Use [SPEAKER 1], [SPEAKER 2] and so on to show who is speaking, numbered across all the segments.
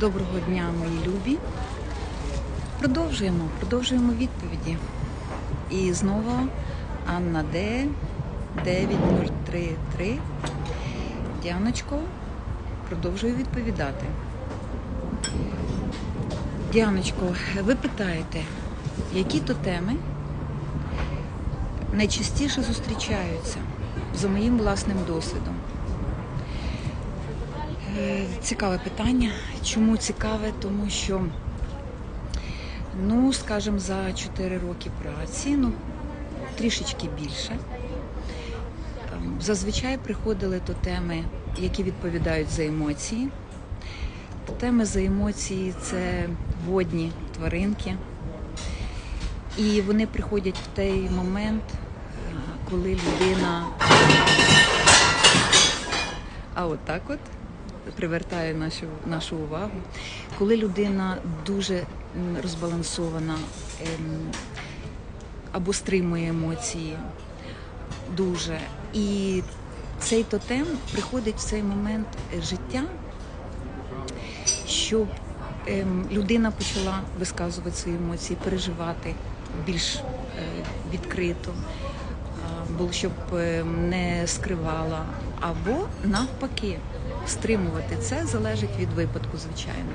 [SPEAKER 1] Доброго дня, мої любі. Продовжуємо, продовжуємо відповіді. І знову Анна Д. 9033. Діаночко, продовжую відповідати. Діаночко, ви питаєте, які то теми найчастіше зустрічаються за моїм власним досвідом? Е, Цікаве питання. Чому цікаве? Тому що, ну, скажімо, за 4 роки праці, ну, трішечки більше. ем, Зазвичай приходили то теми, які відповідають за емоції. Теми за емоції це водні тваринки. І вони приходять в той момент, е, коли людина. А от так от привертає нашу, нашу увагу, коли людина дуже розбалансована ем, або стримує емоції дуже. І цей тотем приходить в цей момент життя, щоб ем, людина почала висказувати свої емоції, переживати більш е, відкрито, або щоб е, не скривала, або навпаки, стримувати це залежить від випадку, звичайно.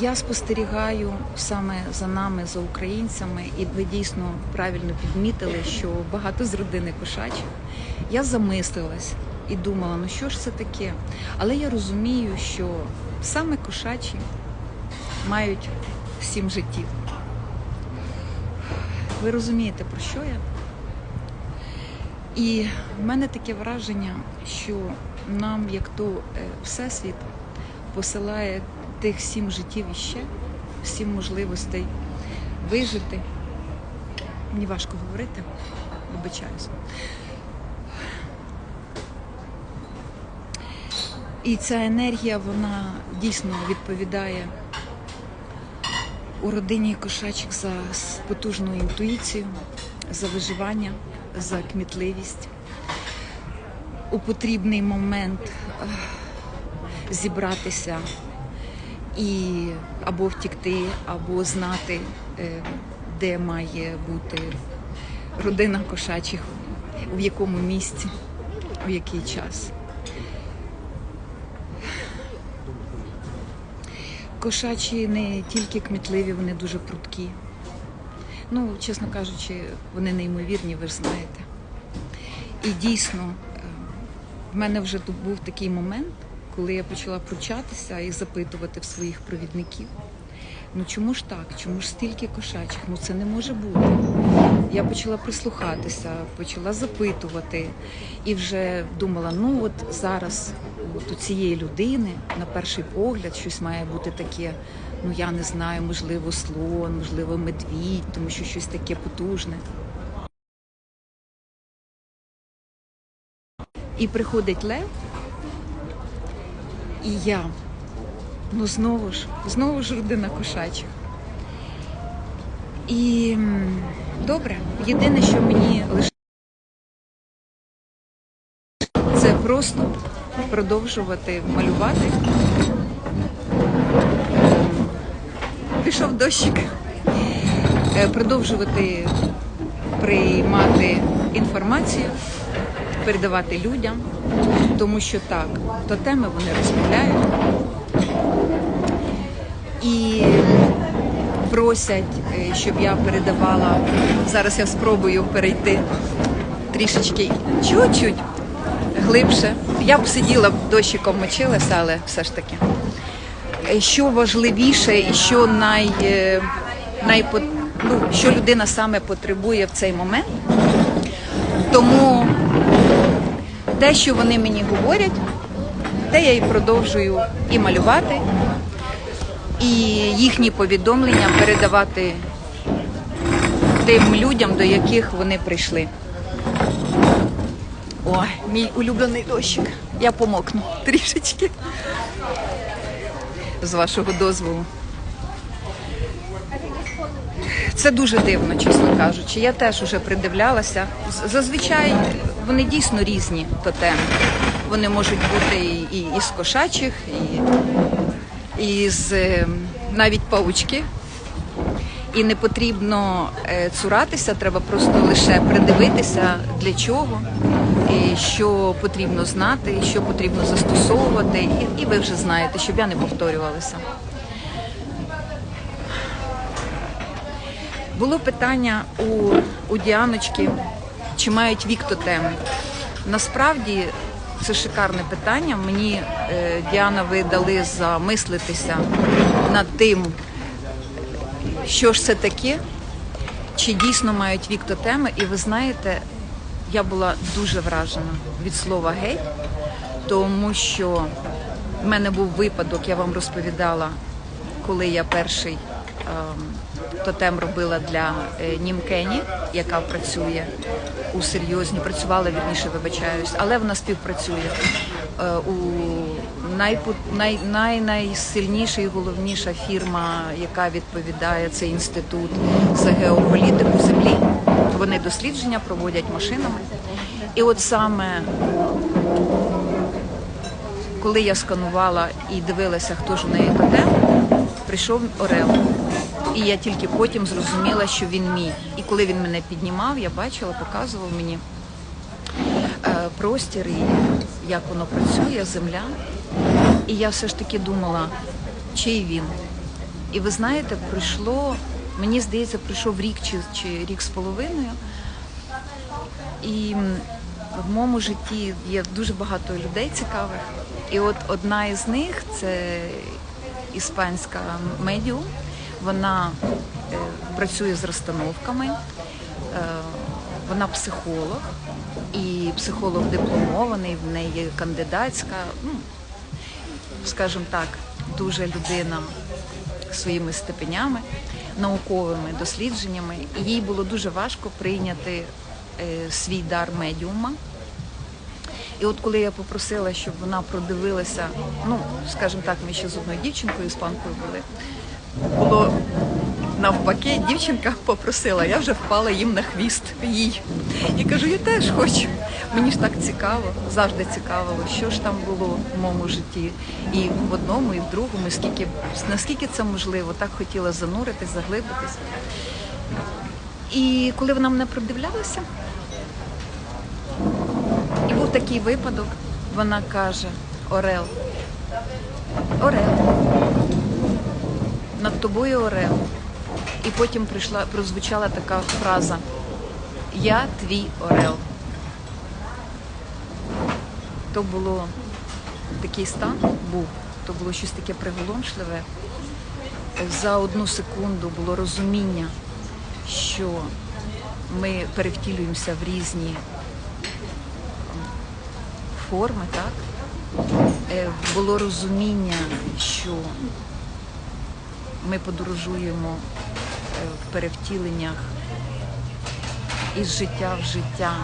[SPEAKER 1] Я спостерігаю саме за нами, за українцями, і ви дійсно правильно підмітили, що багато з родини кошачих. Я замислилась і думала, ну що ж це таке? Але я розумію, що саме кошачі мають сім життів. Ви розумієте, про що я? І в мене таке враження, що нам, як то е, Всесвіт, посилає тих сім життів іще, сім можливостей вижити. Мені важко говорити, вибачаюсь. І ця енергія, вона дійсно відповідає у родині кошачих за потужну інтуїцію, за виживання, за кмітливість. У потрібний момент зібратися і або втікти, або знати, е, де має бути родина кошачих, в якому місці, в який час. Кошачі не тільки кмітливі, вони дуже прудкі. Ну, чесно кажучи, вони неймовірні, ви ж знаєте. І дійсно, е, в мене вже був такий момент, коли я почала пручатися і запитувати в своїх провідників. Ну чому ж так? Чому ж стільки кошачих? Ну це не може бути. Я почала прислухатися, почала запитувати і вже думала, ну от зараз от у цієї людини на перший погляд щось має бути таке, ну я не знаю, можливо, слон, можливо, медвідь, тому що щось таке потужне. І приходить лев, і я. Ну знову ж, знову ж родина кошачих. І добре, єдине, що мені лише це просто продовжувати малювати. Пішов дощик. Е, Продовжувати приймати інформацію, передавати людям, тому що так, то теми вони розмовляють і просять, е, щоб я передавала. Зараз я спробую перейти трішечки чуть-чуть глибше. Я б сиділа дощиком мочилася, але все ж таки. Е, Що важливіше і що най, е, найпо, ну, що людина саме потребує в цей момент. Тому те, що вони мені говорять, те я і продовжую і малювати, і їхні повідомлення передавати тим людям, до яких вони прийшли. Ой, мій улюблений дощик. Я помокну трішечки. З вашого дозволу. Це дуже дивно, чесно кажучи. Я теж уже придивлялася. Зазвичай вони дійсно різні тотеми. Вони можуть бути і, і, і з кошачих, і, і з е, навіть паучки. І не потрібно е, цуратися, треба просто лише придивитися для чого, і що потрібно знати, що потрібно застосовувати, і, і ви вже знаєте, щоб я не повторювалася. Було питання у, у Діаночки, чи мають вік тотеми. Насправді це шикарне питання. Мені е, Діана ви дали замислитися над тим, що ж це таке, чи дійсно мають вік тотеми. І ви знаєте, я була дуже вражена від слова геть, тому що в мене був випадок, я вам розповідала, коли я перший ем, тотем робила для е, Німкені, яка працює у серйозні, працювала вірніше, вибачаюсь, але вона співпрацює е, у най, най, найсильніша і головніша фірма, яка відповідає цей інститут за геополітику землі. Вони дослідження проводять машинами. І от саме коли я сканувала і дивилася, хто ж у неї тотем, прийшов Орел. І я тільки потім зрозуміла, що він мій. І коли він мене піднімав, я бачила, показував мені е, простір і як воно працює, земля. І я все ж таки думала, чий він. І ви знаєте, пройшло, мені здається, пройшов рік чи, чи рік з половиною. І в моєму житті є дуже багато людей цікавих. І от одна із них це іспанська медіум. Вона е, працює з розстановками, е, вона психолог, і психолог дипломований, в неї кандидатська, ну, скажімо так, дуже людина своїми степенями, науковими дослідженнями. І їй було дуже важко прийняти е, свій дар медіума. І от коли я попросила, щоб вона продивилася, ну, скажімо так, ми ще з одною дівчинкою, іспанкою були, було навпаки, дівчинка попросила, я вже впала їм на хвіст їй. І кажу, я теж хочу. Мені ж так цікаво, завжди цікавило, що ж там було в моєму житті. І в одному, і в другому, скільки, наскільки це можливо, так хотіла зануритись, заглибитись. І коли вона мене продивлялася, і був такий випадок, вона каже: Орел, Орел, над тобою Орел. І потім прийшла, прозвучала така фраза Я твій Орел. То було такий стан був, то було щось таке приголомшливе. За одну секунду було розуміння, що ми перевтілюємося в різні форми, так? Е, Було розуміння, що ми подорожуємо е, в перевтіленнях із життя в життя.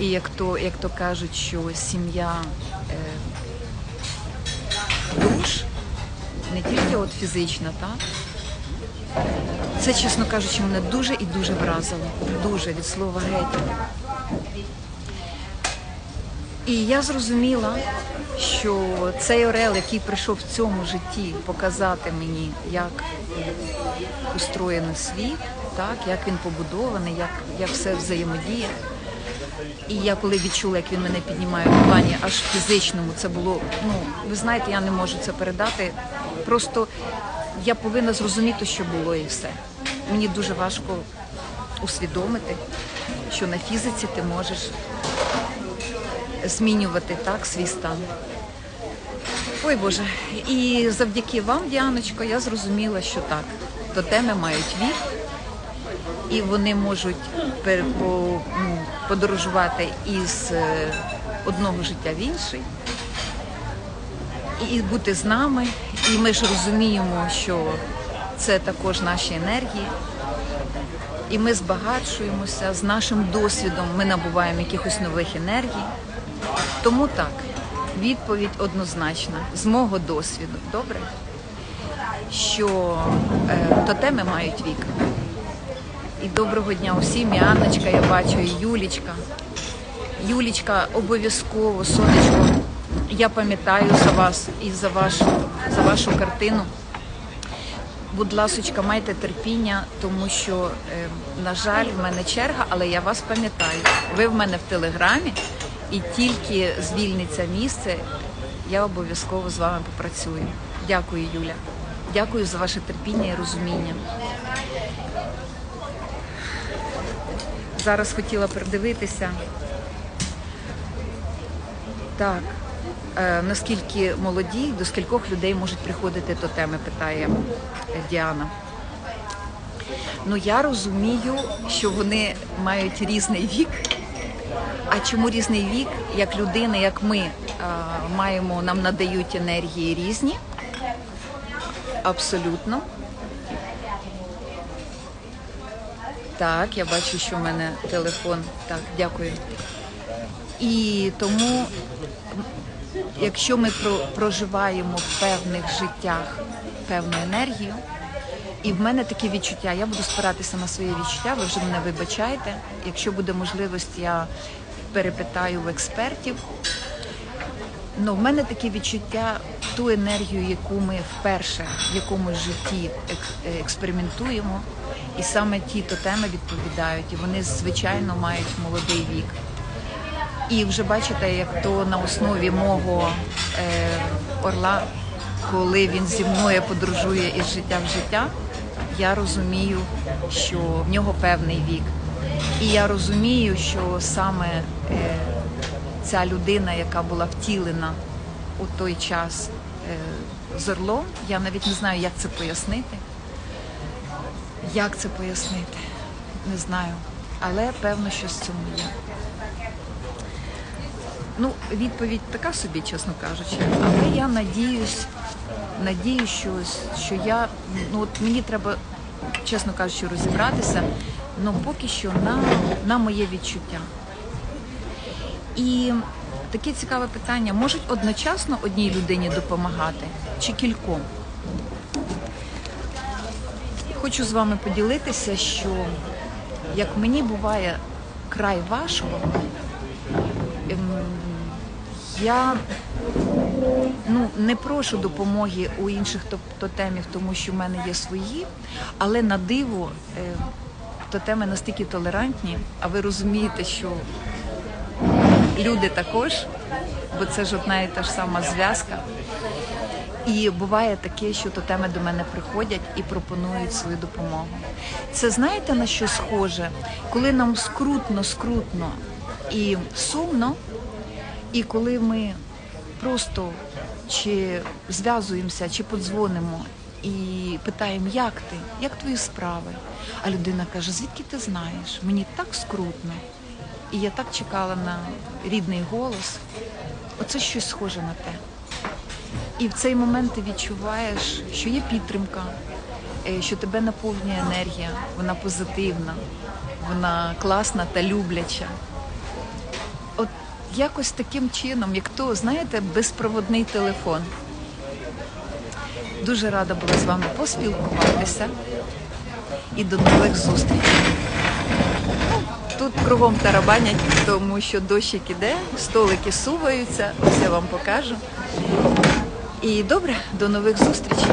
[SPEAKER 1] І як то, як то кажуть, що сім'я е, душ не тільки от фізична, так? Це, чесно кажучи, мене дуже і дуже вразило. Дуже від слова геть. І я зрозуміла, що цей Орел, який прийшов в цьому житті показати мені, як устроєний світ, так, як він побудований, як, як все взаємодіє. І я коли відчула, як він мене піднімає в плані аж фізичному, це було, ну, ви знаєте, я не можу це передати. Просто я повинна зрозуміти, що було і все. Мені дуже важко усвідомити, що на фізиці ти можеш змінювати так свій стан. Ой Боже, і завдяки вам, Діаночко, я зрозуміла, що так, тотеми мають вік, і вони можуть м, подорожувати із е, одного життя в інший, і бути з нами. І ми ж розуміємо, що це також наші енергії. І ми збагачуємося з нашим досвідом, ми набуваємо якихось нових енергій. Тому так, відповідь однозначна з мого досвіду, добре, що е, тотеми мають вік. І доброго дня усім, і Анночка, я бачу, і Юлічка. Юлічка, обов'язково, сонечко. Я пам'ятаю за вас і за вашу, за вашу картину. Будь ласочка, майте терпіння, тому що, е, на жаль, в мене черга, але я вас пам'ятаю. Ви в мене в телеграмі, і тільки звільниться місце, я обов'язково з вами попрацюю. Дякую, Юля. Дякую за ваше терпіння і розуміння. Зараз хотіла передивитися. Так. Е, наскільки молоді, до скількох людей можуть приходити тотеми, питає е, Діана. Ну я розумію, що вони мають різний вік. Чому різний вік? Як людини, як ми е, маємо, нам надають енергії різні. Абсолютно. Так, я бачу, що в мене телефон. Так, дякую. І тому, якщо ми проживаємо в певних життях певну енергію, і в мене таке відчуття, я буду спиратися на своє відчуття, ви вже мене вибачаєте. Якщо буде можливість, я перепитаю в експертів. Ну, в мене таке відчуття, ту енергію, яку ми вперше в якомусь житті ек- експериментуємо, і саме ті тотеми відповідають, і вони звичайно мають молодий вік. І вже бачите, як то на основі мого е, орла, коли він зі мною подорожує із життя в життя, я розумію, що в нього певний вік. І я розумію, що саме е, ця людина, яка була втілена у той час е, з орлом, я навіть не знаю, як це пояснити. Як це пояснити? Не знаю. Але певно, що з цьому є. Ну, відповідь така собі, чесно кажучи. Але я надіюсь, надіюсь, що, що я, ну от мені треба, чесно кажучи, розібратися, ну поки що на, на моє відчуття. І таке цікаве питання: можуть одночасно одній людині допомагати чи кільком? Хочу з вами поділитися, що як мені буває край важко, ем, я ну, не прошу допомоги у інших тотемів, тому що в мене є свої, але на диво е, тотеми настільки толерантні, а ви розумієте, що люди також, бо це ж одна і та ж сама зв'язка. І буває таке, що тотеми до мене приходять і пропонують свою допомогу. Це знаєте на що схоже? Коли нам скрутно, скрутно і сумно, і коли ми просто чи зв'язуємося, чи подзвонимо і питаємо, як ти, як твої справи? А людина каже, звідки ти знаєш? Мені так скрутно. І я так чекала на рідний голос. Оце щось схоже на те. І в цей момент ти відчуваєш, що є підтримка, е, що тебе наповнює енергія, вона позитивна, вона класна та любляча. От якось таким чином, як то, знаєте, безпроводний телефон. Дуже рада була з вами поспілкуватися і до нових зустрічей. Ну, Тут кругом тарабанять, тому що дощик іде, столики суваються, я вам покажу. І добре, до нових зустрічей.